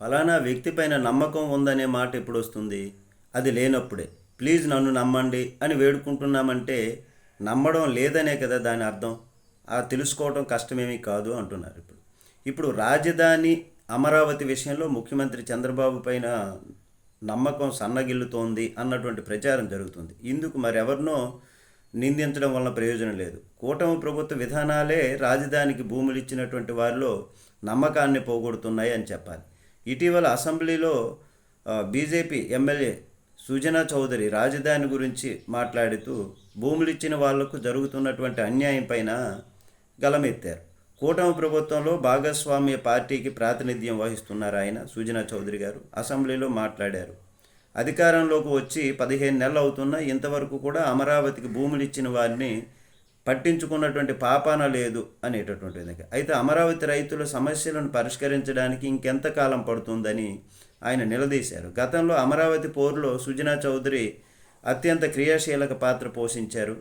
ఫలానా వ్యక్తి పైన నమ్మకం ఉందనే మాట ఎప్పుడు వస్తుంది అది లేనప్పుడే. ప్లీజ్ నన్ను నమ్మండి అని వేడుకుంటున్నామంటే నమ్మడం లేదనే కదా దాని అర్థం? ఆ తెలుసుకోవడం కష్టమేమీ కాదు అంటున్నారు ఇప్పుడు. ఇప్పుడు రాజధాని అమరావతి విషయంలో ముఖ్యమంత్రి చంద్రబాబు పైన నమ్మకం సన్నగిల్లుతోంది అన్నటువంటి ప్రచారం జరుగుతుంది. ఇందుకు మరెవరినో నిందించడం వలన ప్రయోజనం లేదు. కూటమి ప్రభుత్వ విధానాలే రాజధానికి భూములు ఇచ్చినటువంటి వారిలో నమ్మకాన్ని పోగొడుతున్నాయి అని చెప్పాలి. ఇటీవల అసెంబ్లీలో బీజేపీ ఎమ్మెల్యే సుజనా చౌదరి రాజధాని గురించి మాట్లాడుతూ భూములు ఇచ్చిన వాళ్ళకు జరుగుతున్నటువంటి అన్యాయం పైన గలమెత్తారు. కూటమి ప్రభుత్వంలో భాగస్వామ్య పార్టీకి ప్రాతినిధ్యం వహిస్తున్నారు ఆయన సుజనా చౌదరి గారు. అసెంబ్లీలో మాట్లాడారు. అధికారంలోకి వచ్చి పదిహేను నెలలు అవుతున్నా ఇంతవరకు కూడా అమరావతికి భూములు ఇచ్చిన వారిని పట్టించుకున్నటువంటి పాపాన లేదు అనేటటువంటిది అయితే అమరావతి రైతుల సమస్యలను పరిష్కరించడానికి ఇంకెంతకాలం పడుతుందని ఆయన నిలదీశారు. గతంలో అమరావతి పోరులో సుజనా చౌదరి అత్యంత క్రియాశీలక పాత్ర పోషించారు.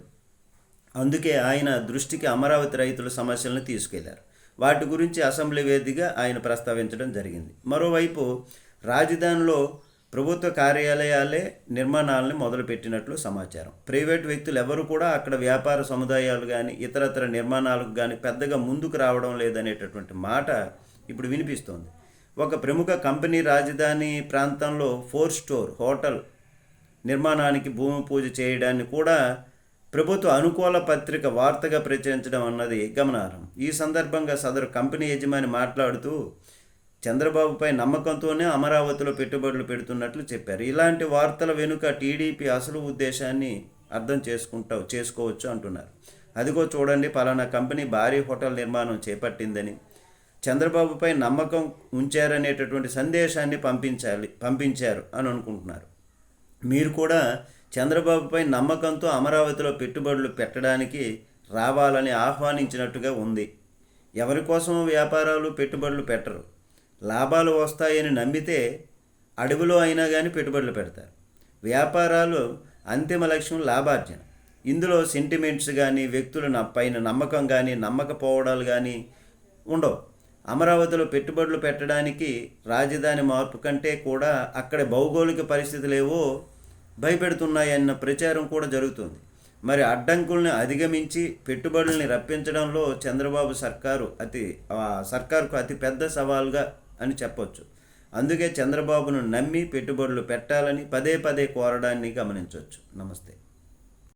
అందుకే ఆయన దృష్టికి అమరావతి రైతుల సమస్యలను తీసుకెళ్ళారు. వాటి గురించి అసెంబ్లీ వేదికగా ఆయన ప్రస్తావించడం జరిగింది. మరోవైపు రాజధానిలో ప్రభుత్వ కార్యాలయాలే నిర్మాణాలని మొదలుపెట్టినట్లు సమాచారం. ప్రైవేట్ వ్యక్తులు ఎవరు కూడా అక్కడ వ్యాపార సముదాయాలు కానీ ఇతరతర నిర్మాణాలకు కానీ పెద్దగా ముందుకు రావడం లేదనేటటువంటి మాట ఇప్పుడు వినిపిస్తోంది. ఒక ప్రముఖ కంపెనీ రాజధాని ప్రాంతంలో ఫోర్ స్టోర్ హోటల్ నిర్మాణానికి భూమి పూజ చేయడాన్ని కూడా ప్రభుత్వ అనుకూల పత్రిక వార్తగా ప్రచురించడం అన్నది గమనార్హం. ఈ సందర్భంగా సదరు కంపెనీ యజమాని మాట్లాడుతూ చంద్రబాబుపై నమ్మకంతోనే అమరావతిలో పెట్టుబడులు పెడుతున్నట్లు చెప్పారు. ఇలాంటి వార్తల వెనుక టీడీపీ అసలు ఉద్దేశాన్ని అర్థం చేసుకుంటా చేసుకోవచ్చు అంటున్నారు. అదిగో చూడండి పలానా కంపెనీ భారీ హోటల్ నిర్మాణం చేపట్టిందని. చంద్రబాబుపై నమ్మకం ఉంచారనేటటువంటి సందేశాన్ని పంపించాలి పంపించారు అని అనుకుంటున్నారు. మీరు కూడా చంద్రబాబుపై నమ్మకంతో అమరావతిలో పెట్టుబడులు పెట్టడానికి రావాలని ఆహ్వానించినట్టుగా ఉంది. ఎవరి కోసం వ్యాపారాలు పెట్టుబడులు పెట్టరు. లాభాలు వస్తాయని నమ్మితే అడవిలో అయినా కానీ పెట్టుబడులు పెడతారు. వ్యాపారాలు అంతిమ లక్ష్యం లాభార్జన. ఇందులో సెంటిమెంట్స్ కానీ వ్యక్తుల పైన నమ్మకం కానీ నమ్మకపోవడాలు కానీ ఉండవు. అమరావతిలో పెట్టుబడులు పెట్టడానికి రాజధాని మార్పు కంటే కూడా అక్కడ భౌగోళిక పరిస్థితులేవో భయపెడుతున్నాయన్న ప్రచారం కూడా జరుగుతుంది. మరి అడ్డంకుల్ని అధిగమించి పెట్టుబడుల్ని రప్పించడంలో చంద్రబాబు సర్కారు అతి సర్కారుకు అతి పెద్ద సవాల్గా అని చెప్పొచ్చు. అందుకే చంద్రబాబును నమ్మి పెట్టుబడులు పెట్టాలని పదే పదే కోరడాన్ని గమనించవచ్చు నమస్తే.